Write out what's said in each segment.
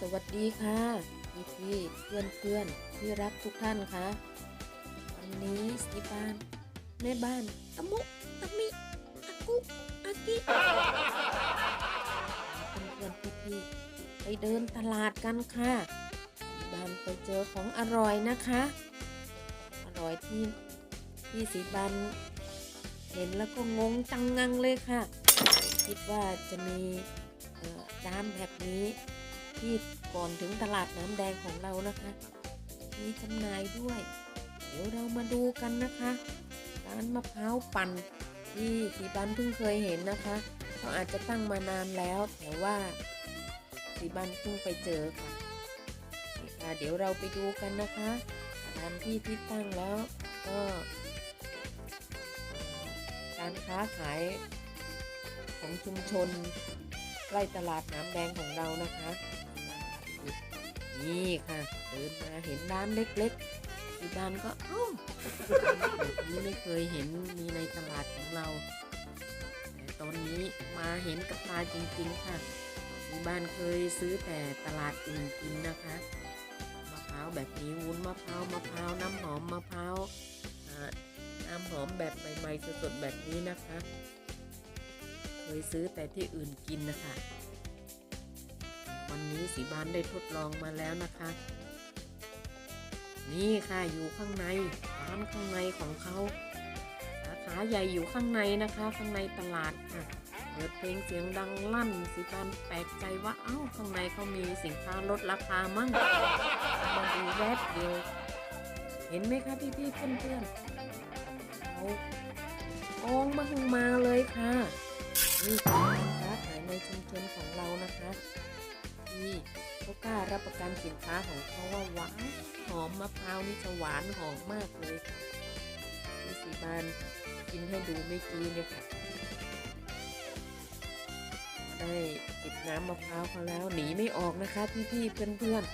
สวัสดีค่ะพี่พี่เพื่อนเพื่อนๆที่รักทุกท่านค่ะวันนี้สิบ้านแม่บ้านตะมุตะมิอากุอากิเพื่อนเพื่อนพี่พี่ๆไปเดินตลาดกันค่ะบ้านไปเจอของอร่อยนะคะ อร่อยที่ที่สีบันเห็นแล้วก็งงจังงังเลยค่ะ คิดว่าจะมีร้านแบบนี้ ที่ก่อนถึงตลาดน้ำแดงของเรานะคะ มีจำหน่ายด้วย เดี๋ยวเรามาดูกันนะคะร้านมะพร้าวปั่นที่สีบันเพิ่งเคยเห็นนะคะเขาอาจจะตั้งมานานแล้ว แต่ว่าสีบันเพิ่งไปเจอค่ะค่ะเดี๋ยวเราไปดูกันนะคะสถานที่ที่ตั้งแล้วก็การค้าขายของชุมชนใกล้ตลาดน้ำแดงของเรานะคะ นี่ค่ะ เดินมาเห็นร้านเล็กๆที่บ้านก็เอ้าแบบนี้ไม่เคยเห็นมีในตลาดของเรา แต่ตอนนี้มาเห็นกับตาจริงๆค่ะที่บ้านเคยซื้อแต่ตลาดอื่นกินนะคะมะพร้าวแบบนี้วุ้นมะพร้าวมะพร้าวน้ำหอมมะพร้าวน้ำหอมแบบใหม่ๆสดๆแบบนี้นะคะ เคยซื้อแต่ที่อื่นกินนะคะ วันนี้สีบานได้ทดลองมาแล้วนะคะ นี่ค่ะอยู่ข้างในร้านข้างในของเขาสาขาใหญ่อยู่ข้างในนะคะ ข้างในตลาดค่ะเปิดเพลงเสียงดังลั่นสีบานแปลกใจว่าเอ้าข้างในเขามีสินค้าลดราคามั่งมาดูแวบเดียวเห็นไหมคะพี่ๆเพื่อนเขากองมาข้างมาเลยค่ะนี่คือการค้าขายในชุมชนของเรานะคะ ที่เขากล้ารับประกันสินค้าของเขาว่าหวานหอมมะพร้าวนี่จะหวานหอมมากเลยค่ะที่สีบานกินให้ดูไม่อกี้เนี่ยค่ะ ได้จิบน้ำมะพร้าวเขาแล้วหนีไม่ออกนะคะพี่ๆเพื่อน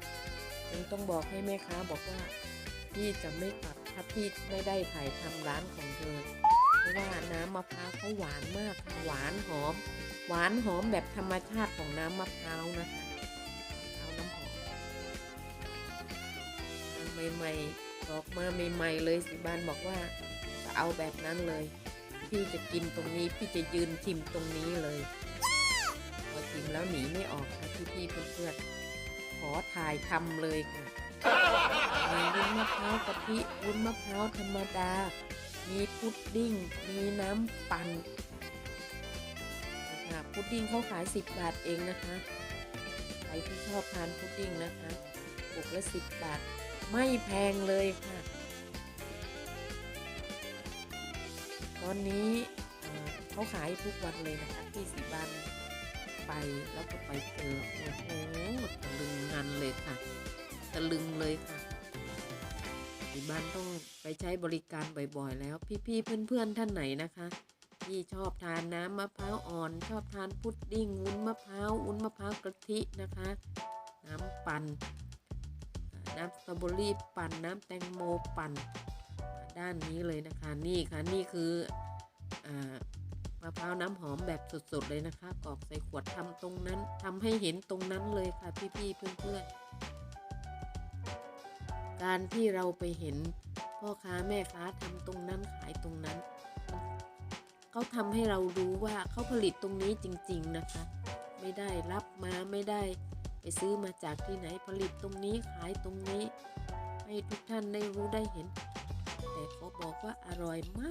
ๆยังต้องบอกให้แม่ค้าบอกว่าพี่จะไม่กลับถ้าพี่ไม่ได้ถ่ายทำร้านของเธอเพราะว่าน้ำมะพร้าวเขาหวานมากหวานหอม วานหอมแบบธรรมชาติของน้ำมะพร้าวนะคะมะพร้าวน้ำหอมใหม่ๆออกมาใหม่ๆเลยสิบานบอกว่าจะเอาแบบนั้นเลย พี่จะกินตรงนี้พี่จะยืนชิมตรงนี้เลยพอชิมแล้วหนีไม่ออกค่ะพี่ๆเพื่อนๆขอถ่ายทำเลยค่ะมีวุ้นมะพร้าวกะทิวุ้นมะพร้าวธรรมดา มีพุดดิ้ง มีน้ำปั่น พุดดิ้งเขาขาย 10 บาทเองนะคะใครที่ชอบทานพุดดิ้งนะคะปุกละ10 บาท ไม่แพงเลยค่ะ ตอนนี้เขาขายทุกวันเลยนะคะที่สีบันไปแล้วก็ไปเจอโอ้โหตะลึงงันเลยค่ะ ตะลึงเลยค่ะที่บ้านต้องไปใช้บริการบ่อยๆ แล้ว พี่ๆเพื่อนๆท่านไหนนะคะ ที่ชอบทานน้ำมะพร้าวอ่อน ชอบทานพุดดิ้งวุ้นมะพร้าววุ้นมะพร้าวกะทินะคะ น้ำปั่นอ่าน้ำสตรอเบอรี่ปั่นน้ำแตงโมปั่นอ่าด้านนี้เลยนะคะนี่ค่ะนี่คืออมะพร้าวน้ำหอมแบบสดๆเลยนะคะกรอกใส่ขวดทำตรงนั้นทำให้เห็นตรงนั้นเลยค่ะพี่ๆเพื่อนๆการที่เราไปเห็นพ่อค้าแม่ค้าทำตรงนั้นขายตรงนั้น เขาทำให้เรารู้ว่าเขาผลิตตรงนี้จริง ๆนะคะ ไม่ได้รับมาไม่ได้ ไปซื้อมาจากที่ไหนผลิตตรงนี้ขายตรงนี้ ให้ทุกท่านได้รู้ได้เห็น แต่เขาบอกว่าอร่อยม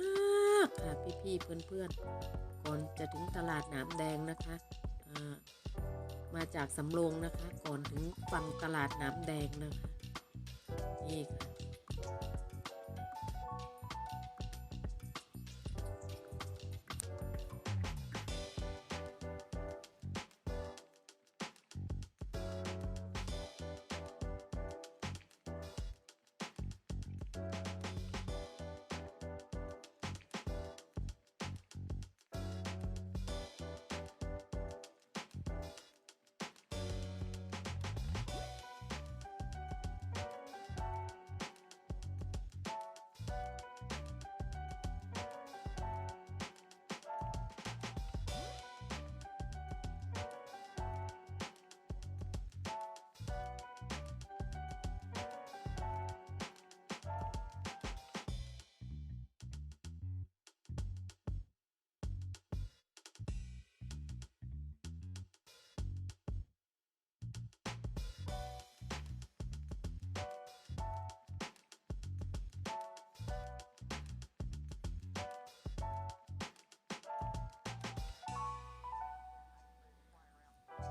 ากค่ะพี่ๆเพื่อนๆก่อนจะถึงตลาดหนามแดงนะคะมาจากสำโรงนะคะ ก่อนถึงฝั่งตลาดหนามแดงนะคะ นี่ค่ะ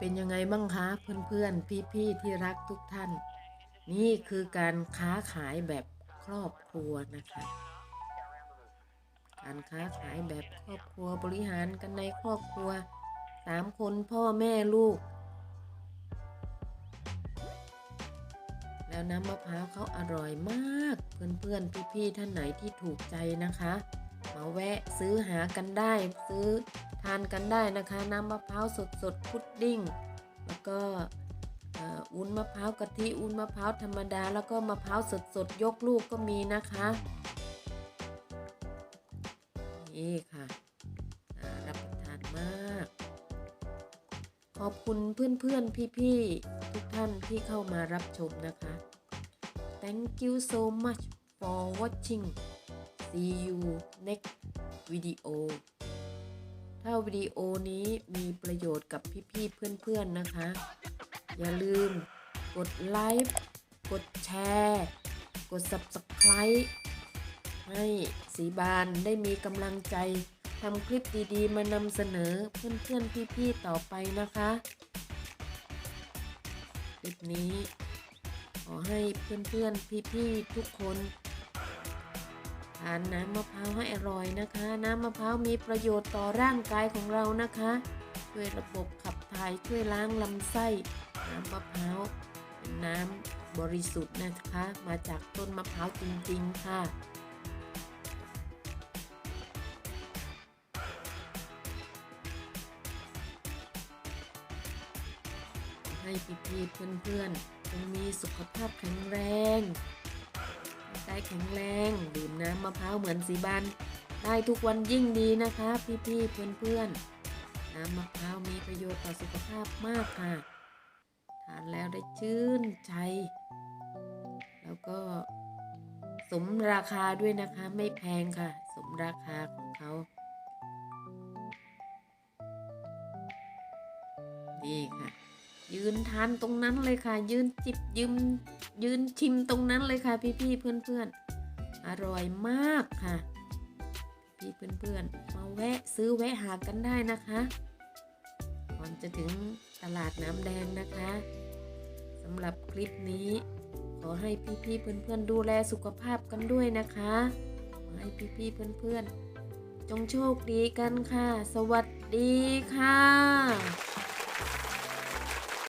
เป็นยังไงบ้างคะเพื่อนๆ พี่ๆที่รักทุกท่าน นี่คือการค้าขายแบบครอบครัวนะคะ การค้าขายแบบครอบครัวบริหารกันในครอบครัวสามคนพ่อแม่ลูก แล้วน้ำมะพร้าวเขาอร่อยมาก เพื่อนๆ พี่ๆท่านไหนที่ถูกใจนะคะ มาแวะซื้อหากันได้ซื้อ ทานกันได้นะคะ น้ำมะพร้าวสดๆพุดดิ้ง แล้วก็ออุ้นมะพร้าวกะทิวุ้นมะพร้าวธรรมดา แล้วก็มะพร้าวสดๆยกลูกก็มีนะคะนี่ค่ะรับประทานมาก ขอบคุณเพื่อนๆพี่ๆทุกท่านที่เข้ามารับชมนะคะ Thank you so much for watching see you next video ถ้าวิดีโอนี้มีประโยชน์กับพี่ๆเพื่อนๆนะคะ อย่าลืมกดไลค์กดแชร์ กด Subscribe ให้สีบานได้มีกำลังใจทำคลิปดีๆ มานำเสนอเพื่อนๆพี่ๆต่อไปนะคะคลิปนี้ ขอให้เพื่อนๆพี่ๆทุกคน ทานน้ำมะพร้าวให้อร่อยนะคะ น้ำมะพร้าวมีประโยชน์ต่อร่างกายของเรานะคะ ช่วยระบบขับถ่ายช่วยล้างลำไส้ น้ำมะพร้าวเป็นน้ำบริสุทธิ์นะคะ มาจากต้นมะพร้าวจริงๆค่ะให้พี่ๆเพื่อนๆจงมีสุขภาพแข็งแรงร่าง กายแข็งแรงดื่มน้ำมะพร้าวเหมือนสีบัน ได้ทุกวันยิ่งดีนะคะ พี่ๆเพื่อนๆ น้ำมะพร้าวมีประโยชน์ต่อสุขภาพมากค่ะ ทานแล้วได้ชื่นใจ แล้วก็สมราคาด้วยนะคะไม่แพงค่ะ สมราคาของเขานี่ค่ะ ยืนทานตรงนั้นเลยค่ะ ยืนจิบยืมยืนชิมตรงนั้นเลยค่ะ พี่ๆเพื่อนๆ อร่อยมากค่ะ พี่เพื่อนๆมาแวะซื้อแวะหากันได้นะคะก่อนจะถึงตลาดน้ำแดงนะคะสำหรับคลิปนี้ ขอให้พี่ๆเพื่อนๆ ดูแลสุขภาพกันด้วยนะคะขอให้พี่ๆเพื่อนๆ จงโชคดีกันค่ะ สวัสดีค่ะ